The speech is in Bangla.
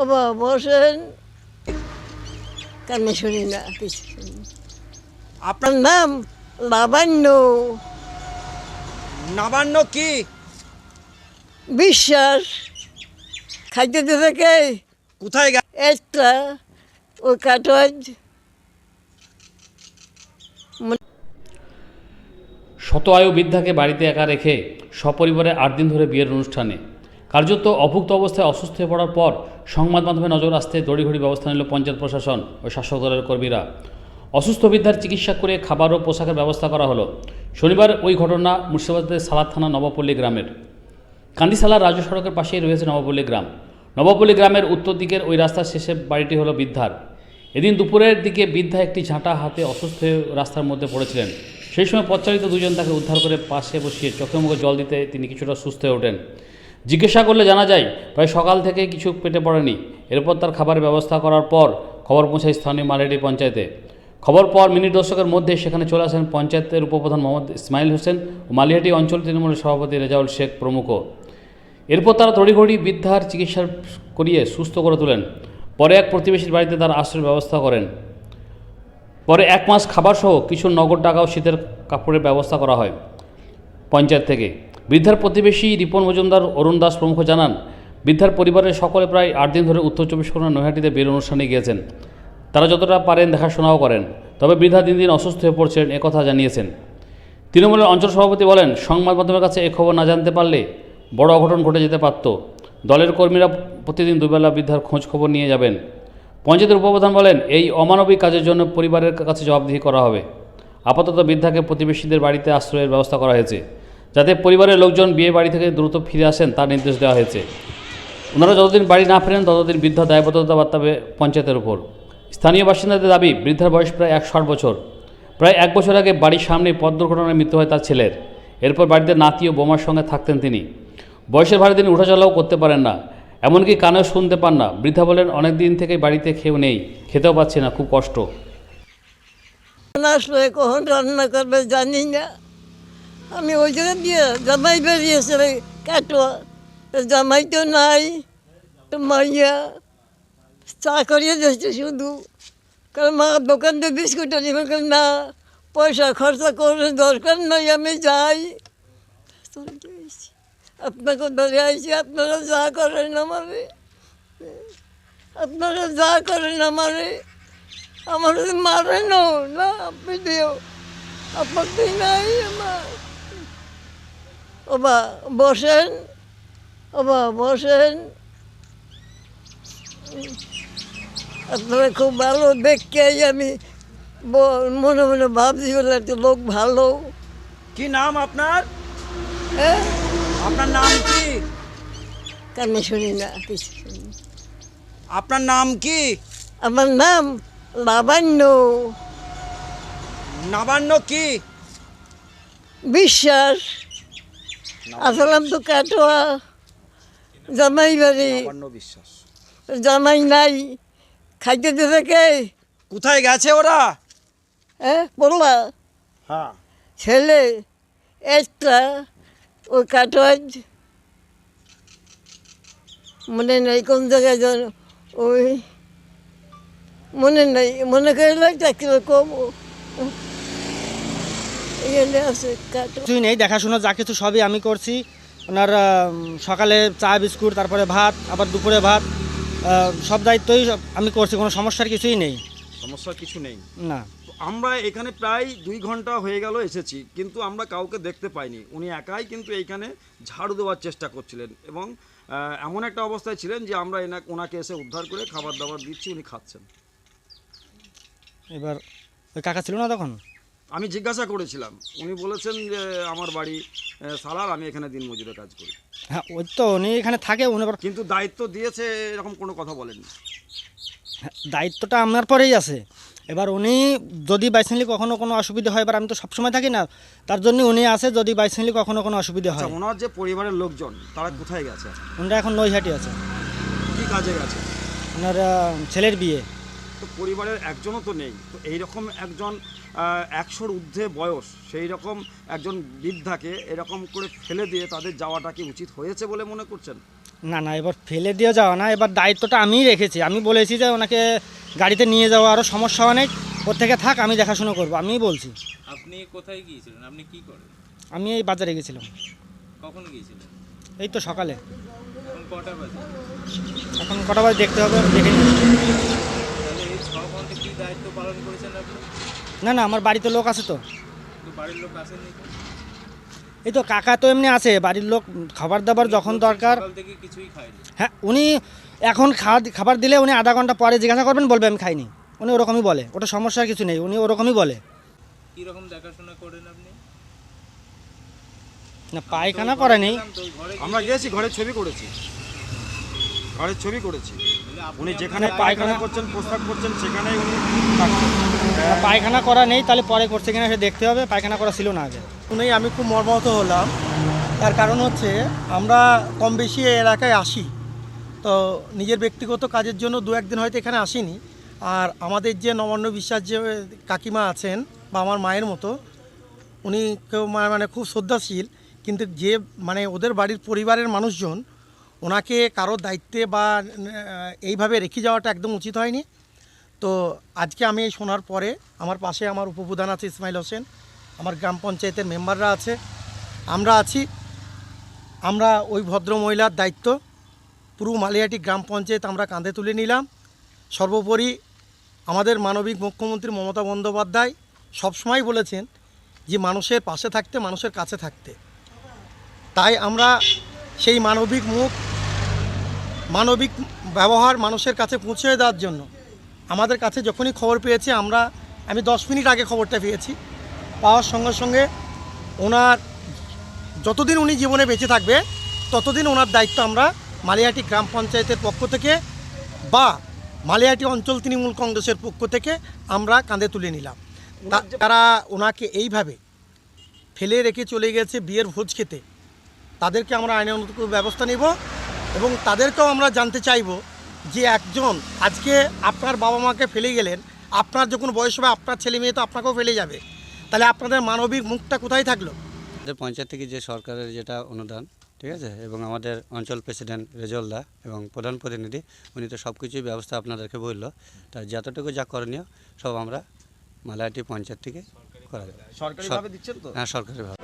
ও বাবা বসেন। কানে শুনি না কিছু শুনি আপনার নাম? লাবান্য নবান্ন কি? বিশ্বাস। খাইতে দেবে কে? কোথায় গেছে একটা ওই কাটোয়াজ শত আয়ু বৃদ্ধাকে বাড়িতে একা রেখে সপরিবারে আট দিন ধরে বিয়ের অনুষ্ঠানে। কার্যত অভুক্ত অবস্থায় অসুস্থ হয়ে পড়ার পর সংবাদ মাধ্যমে নজর আসতে দড়িঘড়ি ব্যবস্থা নিল পঞ্চায়েত প্রশাসন ও শাসক দলের কর্মীরা। অসুস্থ বৃদ্ধার চিকিৎসা করে খাবার ও পোশাকের ব্যবস্থা করা হলো। শনিবার ওই ঘটনা মুর্শিদাবাদের সালাদ থানা নবাপল্লী গ্রামের। কান্দিসালার রাজ্য সড়কের পাশেই রয়েছে নবাপল্লী গ্রাম। নবাপল্লী গ্রামের উত্তর দিকের ওই রাস্তার শেষে বাড়িটি হলো বৃদ্ধার। এদিন দুপুরের দিকে বৃদ্ধা একটি ঝাঁটা হাতে অসুস্থ হয়ে রাস্তার মধ্যে পড়েছিলেন। সেই সময় পথচারিত দুজন তাকে উদ্ধার করে পাশে বসিয়ে চোখে মুখে জল দিতে তিনি কিছুটা সুস্থ হয়ে ওঠেন। জিজ্ঞাসা করলে জানা যায়, প্রায় সকাল থেকে কিছু পেটে পড়েনি। এরপর তার খাবারের ব্যবস্থা করার পর খবর পৌঁছায় স্থানীয় মালেডি পঞ্চায়েতে। খবর পর মিনিট দশকের মধ্যে সেখানে চলে আসেন পঞ্চায়েতের উপপ্রধান মোহাম্মদ ইসমাইল হোসেন ও মালিহাটি অঞ্চল তৃণমূলের সভাপতি রেজাউল শেখ প্রমুখ। এরপর তারা তড়িঘড়ি বৃদ্ধার চিকিৎসা করিয়ে সুস্থ করে তোলেন। পরে এক প্রতিবেশীর বাড়িতে তার আশ্রয়ের ব্যবস্থা করেন। পরে এক মাস খাবার সহ কিছু নগদ টাকা ও শীতের কাপড়ের ব্যবস্থা করা হয় পঞ্চায়েত থেকে। বৃদ্ধার প্রতিবেশী রিপন মজুমদার, অরুণ দাস প্রমুখ জানান, বৃদ্ধার পরিবারের সকলে প্রায় আট দিন ধরে উত্তর চব্বিশ পরগনা নৈহাটিতে বিয়ের অনুষ্ঠানে গিয়েছেন। তারা যতটা পারেন দেখাশোনাও করেন, তবে বৃদ্ধা দিন দিন অসুস্থ হয়ে পড়ছেন একথা জানিয়েছেন। তৃণমূলের অঞ্চল সভাপতি বলেন, সংবাদ মাধ্যমের কাছে এ খবর না জানতে পারলে বড় অঘটন ঘটে যেতে পারত। দলের কর্মীরা প্রতিদিন দুবেলা বৃদ্ধার খোঁজ খবর নিয়ে যাবেন। পঞ্চায়েতের উপপ্রধান বলেন, এই অমানবিক কাজের জন্য পরিবারের কাছে জবাবদিহি করা হবে। আপাতত বৃদ্ধাকে প্রতিবেশীদের বাড়িতে আশ্রয়ের ব্যবস্থা করা হয়েছে। যাতে পরিবারের লোকজন বিয়ে বাড়ি থেকে দ্রুত ফিরে আসেন, তার নির্দেশ দেওয়া হয়েছে। ওনারা যতদিন বাড়ি না ফেরেন, ততদিন বৃদ্ধা দায়বদ্ধতা বার্তাবে পঞ্চায়েতের উপর। স্থানীয় বাসিন্দাদের দাবি, বৃদ্ধার বয়স প্রায় একশো ষাট বছর। প্রায় এক বছর আগে বাড়ির সামনে পথ দুর্ঘটনায় মৃত্যু হয় তার ছেলের। এরপর বাড়িতে নাতি ও বোমার সঙ্গে থাকতেন তিনি। বয়সের ভারে তিনি উঠাচলাও করতে পারেন না। এমনকি কানেও শুনতে পান না। বৃদ্ধা বলেন, অনেক দিন থেকে বাড়িতে খেয়েও নেই। খেতেও পাচ্ছি না, খুব কষ্ট। রান্না করবে জানি না। আমি ওই জায়গা দিয়ে জামাই বেরিয়েছে কাটোয়া জামাই তো নাই, তো মাইয়া চা করিয়ে দিয়েছে শুধু। কারণ মা দোকান দিয়ে বিস্কুট আনি না, পয়সা খরচা করে দরকার নাই, আমি যাই। আপনাকে ধরে আইছি, আপনারা যা করেন আমারে। আপনারা যা করেন আমারে। আমার মারে না না, আপনি দিও। আপত্তি নাই আমার। ওবা বসেন ওবা বসেন। আপনারা খুব ভালো দেখে আমি ব- মনে মনে ভাবছি বলে একটা লোক ভালো। কি নাম আপনার? হ্যাঁ আপনার নাম কি? কানে শুনি না কিছু শুনি আপনার নাম কি? আমার নাম লাবান্য নবান্ন কি? বিশ্বাস। আসলাম তো কাটোয়া। জামাই বাড়ি। বিশ্বাস। জামাই নাই। খাইতে দেবে কে? কোথায় গেছে ওরা? হ্যাঁ বললা। হ্যাঁ। ছেলে একটা ওই কাটোয়াজ মনে নেই কোন জায়গায় যেন ওই। মনে নেই। মনে করলে চাকরি কম কিছুই নেই দেখাশোনা যা কিছু সবই আমি করছি। ওনার সকালে চা বিস্কুট তারপরে ভাত আবার দুপুরে ভাত সব দায়িত্বই সব আমি করছি কোনো সমস্যার কিছুই নেই। সমস্যা কিছু নেই। না। তো আমরা এখানে প্রায় দুই ঘণ্টা হয়ে গেল এসেছি কিন্তু আমরা কাউকে দেখতে পাইনি। উনি একাই কিন্তু এইখানে ঝাড়ু দেওয়ার চেষ্টা করছিলেন এবং এমন একটা অবস্থায় ছিলেন যে আমরা এনা ওনাকে এসে উদ্ধার করে খাবার দাবার দিচ্ছি উনি খাচ্ছেন। এবার ওই কাকা ছিল না তখন? আমি জিজ্ঞাসা করেছিলাম। উনি বলেছেন যে আমার বাড়ি সালার আমি এখানে দিন দিনমজুরে কাজ করি। হ্যাঁ ওই তো উনি এখানে থাকে উনি কিন্তু দায়িত্ব দিয়েছে এরকম কোনো কথা বলেননি। হ্যাঁ, দায়িত্বটা আমার পরেই আছে। এবার উনি যদি বাইসেনলি কখনো কোনো অসুবিধা হয় এবার আমি তো সবসময় থাকি না তার জন্য উনি আছে যদি বাইসেনলি কখনো কোনো অসুবিধা আচ্ছা হয় ওনার যে পরিবারের লোকজন তারা কোথায় গেছে? উনরা এখন নৈহাটি আছে। কি কাজে গেছে? ওনার ছেলের বিয়ে। তো পরিবারের একজনও তো নেই। তো এইরকম একজন একশোর ঊর্ধ্বে বয়স সেই রকম একজন বৃদ্ধাকে এরকম করে ফেলে দিয়ে তাদের যাওয়াটা কি উচিত হয়েছে বলে মনে করছেন? না না এবার ফেলে দিয়ে যাওয়া না এবার দায়িত্বটা আমিই রেখেছি। আমি বলেছি যে ওনাকে গাড়িতে নিয়ে যাওয়া আরও সমস্যা অনেক ওর থেকে থাক আমি দেখাশুনো করব আমিই বলছি। আপনি কোথায় গিয়েছিলেন? আপনি কি করেন? আমি এই বাজারে গেছিলাম কখন গিয়েছিলেন? এই তো সকালে। এখন কটা বাজে? এখন কটা বাজে দেখতে হবে দেখে কি দায়িত্ব পালন করেছেন আপনি? না না আমার বাড়িতে লোক আছে তো। তো বাড়ির লোক আসেননি এই তো কাকা তো এমনি আছে বাড়ির লোক খাবার দাবার যখন দরকার হ্যাঁ উনি এখন খাওয়া খাবার দিলে উনি আধা ঘণ্টা পরে জিজ্ঞাসা করবেন বলবে আমি খাইনি। উনি ওরকমই বলে ওটা সমস্যার কিছু নেই উনি ওরকমই বলে। কি দেখাশোনা করেন আপনি? না পায়খানা করেনি ঘরে আমরা গিয়েছি ঘরের ছবি করেছি। ঘরের ছবি করেছি। উনি যেখানে পায়খানা করছেন প্রস্তাব করছেন সেখানেই উনি পায়খানা করা নেই তাহলে পরে করছে কিনা সে দেখতে হবে পায়খানা করা ছিল না আগে। শুনেই আমি খুব মর্মাহত হলাম। তার কারণ হচ্ছে আমরা কম বেশি এলাকায় আসি। তো নিজের ব্যক্তিগত কাজের জন্য দু একদিন হয়তো এখানে আসিনি। আর আমাদের যে নবান্ন বিশ্বাস যে কাকিমা আছেন বা আমার মায়ের মতো উনি কেউ মা- মানে খুব শ্রদ্ধাশীল। কিন্তু যে মানে ওদের বাড়ির পরিবারের মানুষজন ওনাকে কারও দায়িত্বে বা এইভাবে রেখে যাওয়াটা একদম উচিত হয়নি। তো আজকে আমি এই শোনার পরে আমার পাশে আমার উপপ্রধান আছে ইসমাইল হোসেন, আমার গ্রাম পঞ্চায়েতের মেম্বাররা আছে, আমরা আছি। আমরা ওই ভদ্র মহিলার দায়িত্ব। পুরো মালিয়াটি গ্রাম পঞ্চায়েত আমরা কাঁধে তুলে নিলাম। সর্বোপরি আমাদের মানবিক মুখ্যমন্ত্রী মমতা বন্দ্যোপাধ্যায় সবসময় বলেছেন যে মানুষের পাশে থাকতে, মানুষের কাছে থাকতে। তাই আমরা সেই মানবিক মুখ মানবিক ব্যবহার মানুষের কাছে পৌঁছে দেওয়ার জন্য। আমাদের কাছে যখনই খবর পেয়েছি আমরা আমি দশ মিনিট আগে খবরটা পেয়েছি। পাওয়ার সঙ্গে সঙ্গে ওনার যতদিন উনি জীবনে বেঁচে থাকবে ততদিন ওনার দায়িত্ব আমরা মালিয়াটি গ্রাম পঞ্চায়েতের পক্ষ থেকে বা মালিয়াটি অঞ্চল তৃণমূল কংগ্রেসের পক্ষ থেকে আমরা কাঁধে তুলে নিলাম। তারা ওনাকে এইভাবে ফেলে রেখে চলে গেছে বিয়ের ভোজ খেতে তাদেরকে আমরা আইনানুগ ব্যবস্থা নেব। এবং তাদেরকেও আমরা জানতে চাইব যে একজন আজকে আপনার বাবা মাকে ফেলে গেলেন আপনার যখন বয়স হবে আপনার ছেলে মেয়ে তো আপনাকেও ফেলে যাবে। তাহলে আপনাদের মানবিক মুখটা কোথায় থাকল? আমাদের পঞ্চায়েত থেকে যে সরকারের যেটা অনুদান ঠিক আছে এবং আমাদের অঞ্চল প্রেসিডেন্ট রেজলদা এবং প্রধান প্রতিনিধি উনি তো সব কিছুই ব্যবস্থা আপনাদেরকে বলল। তাই যতটুকু যা করণীয় সব আমরা মালায়াটি পঞ্চায়েত থেকে করা যাবে। সরকারিভাবে দিচ্ছেন তো? হ্যাঁ সরকারিভাবে।